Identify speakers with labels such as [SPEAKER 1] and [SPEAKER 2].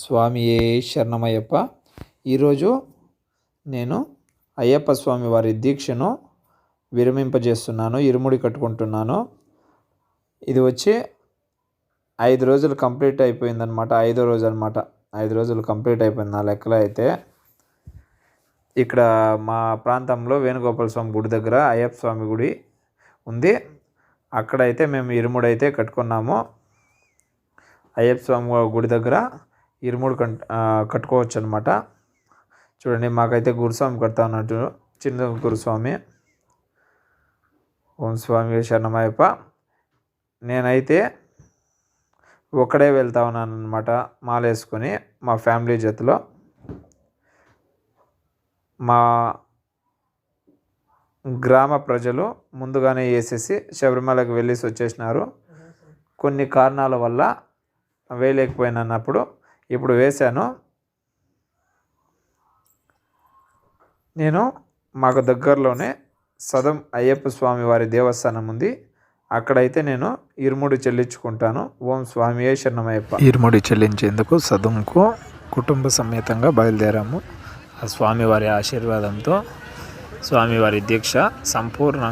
[SPEAKER 1] స్వామి శరణమయ్యప్ప. ఈరోజు నేను అయ్యప్ప స్వామి వారి దీక్షను విరమింపజేస్తున్నాను ఇరుముడి కట్టుకుంటున్నాను. ఇది వచ్చి ఐదు రోజులు కంప్లీట్ అయిపోయిందనమాట ఐదో రోజు అనమాట ఐదు రోజులు కంప్లీట్ అయిపోయింది నా లెక్కలో అయితే. ఇక్కడ మా ప్రాంతంలో వేణుగోపాల స్వామి గుడి దగ్గర అయ్యప్ప స్వామి గుడి ఉంది. అక్కడైతే మేము ఇరుముడైతే అయితే కట్టుకున్నాము. అయ్యప్ప స్వామి గుడి దగ్గర ఇరుముడు కట్ కట్టుకోవచ్చు అనమాట చూడండి మాకైతే గురుస్వామి కడతా ఉన్నట్టు చిన్న గురుస్వామి. ఓం స్వామి శరణమయ్యప్ప. నేనైతే ఒక్కడే వెళ్తా ఉన్నాను అనమాట మాల వేసుకొని మా ఫ్యామిలీ జతలో. మా గ్రామ ప్రజలు ముందుగానే వేసేసి శబరిమలకు వెళ్ళేసి వచ్చేసినారు. కొన్ని కారణాల వల్ల వేయలేకపోయినప్పుడు ఇప్పుడు వేశాను. నేను మాకు దగ్గరలోనే సదం అయ్యప్ప స్వామి వారి దేవస్థానం ఉంది. అక్కడైతే నేను ఇరుముడి చెల్లించుకుంటాను. ఓం స్వామి శరణమయ్యప్ప.
[SPEAKER 2] ఇరుముడి చెల్లించేందుకు సదంకు కుటుంబ సమేతంగా బయలుదేరాము. ఆ స్వామివారి ఆశీర్వాదంతో స్వామివారి దీక్ష సంపూర్ణంగా